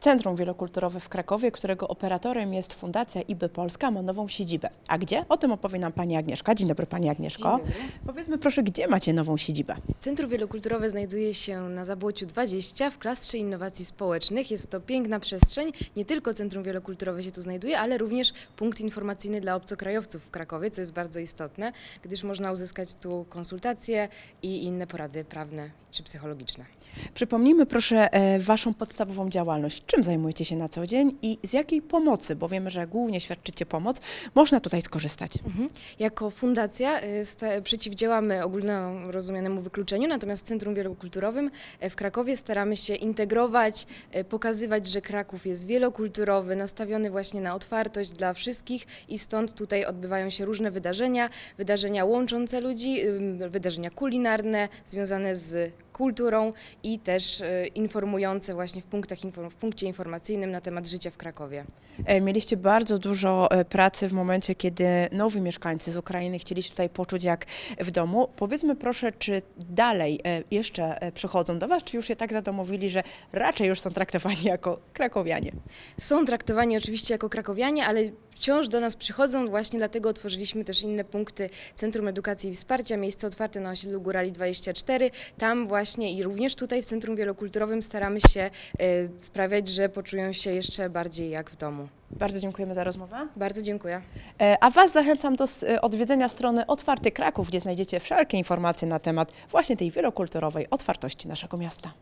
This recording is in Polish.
Centrum Wielokulturowe w Krakowie, którego operatorem jest Fundacja IB Polska, ma nową siedzibę. A gdzie? O tym opowie nam Pani Agnieszka. Dzień dobry Pani Agnieszko. Dzień dobry. Powiedzmy proszę, gdzie macie nową siedzibę? Centrum Wielokulturowe znajduje się na Zabłociu 20 w klastrze innowacji społecznych. Jest to piękna przestrzeń. Nie tylko Centrum Wielokulturowe się tu znajduje, ale również punkt informacyjny dla obcokrajowców w Krakowie, co jest bardzo istotne, gdyż można uzyskać tu konsultacje i inne porady prawne czy psychologiczne. Przypomnijmy proszę e, Waszą podstawową działalność. Czym zajmujecie się na co dzień i z jakiej pomocy, bo wiemy, że głównie świadczycie pomoc, można tutaj skorzystać? Mhm. Jako fundacja y, przeciwdziałamy ogólnorozumianemu wykluczeniu, natomiast w Centrum Wielokulturowym y, w Krakowie staramy się integrować, y, pokazywać, że Kraków jest wielokulturowy, nastawiony właśnie na otwartość dla wszystkich i stąd tutaj odbywają się różne wydarzenia, wydarzenia łączące ludzi, wydarzenia kulinarne związane z kulturą i też y, informujące właśnie w, punktach, w punkcie informacyjnym na temat życia w Krakowie. E, Mieliście bardzo dużo e, pracy w momencie, kiedy nowi mieszkańcy z Ukrainy chcieli się tutaj poczuć jak w domu. Powiedzmy proszę, czy dalej e, jeszcze e, przychodzą do Was, czy już się tak zadomowili, że raczej już są traktowani jako krakowianie? Są traktowani oczywiście jako krakowianie, ale wciąż do nas przychodzą, właśnie dlatego otworzyliśmy też inne punkty Centrum Edukacji i Wsparcia, miejsce otwarte na osiedlu Górali 24. Tam właśnie i również tutaj w Centrum Wielokulturowym staramy się e, sprawiać, że poczują się jeszcze bardziej jak w domu. Bardzo dziękujemy za rozmowę. Bardzo dziękuję. E, A Was zachęcam do e, odwiedzenia strony Otwarty Kraków, gdzie znajdziecie wszelkie informacje na temat właśnie tej wielokulturowej otwartości naszego miasta.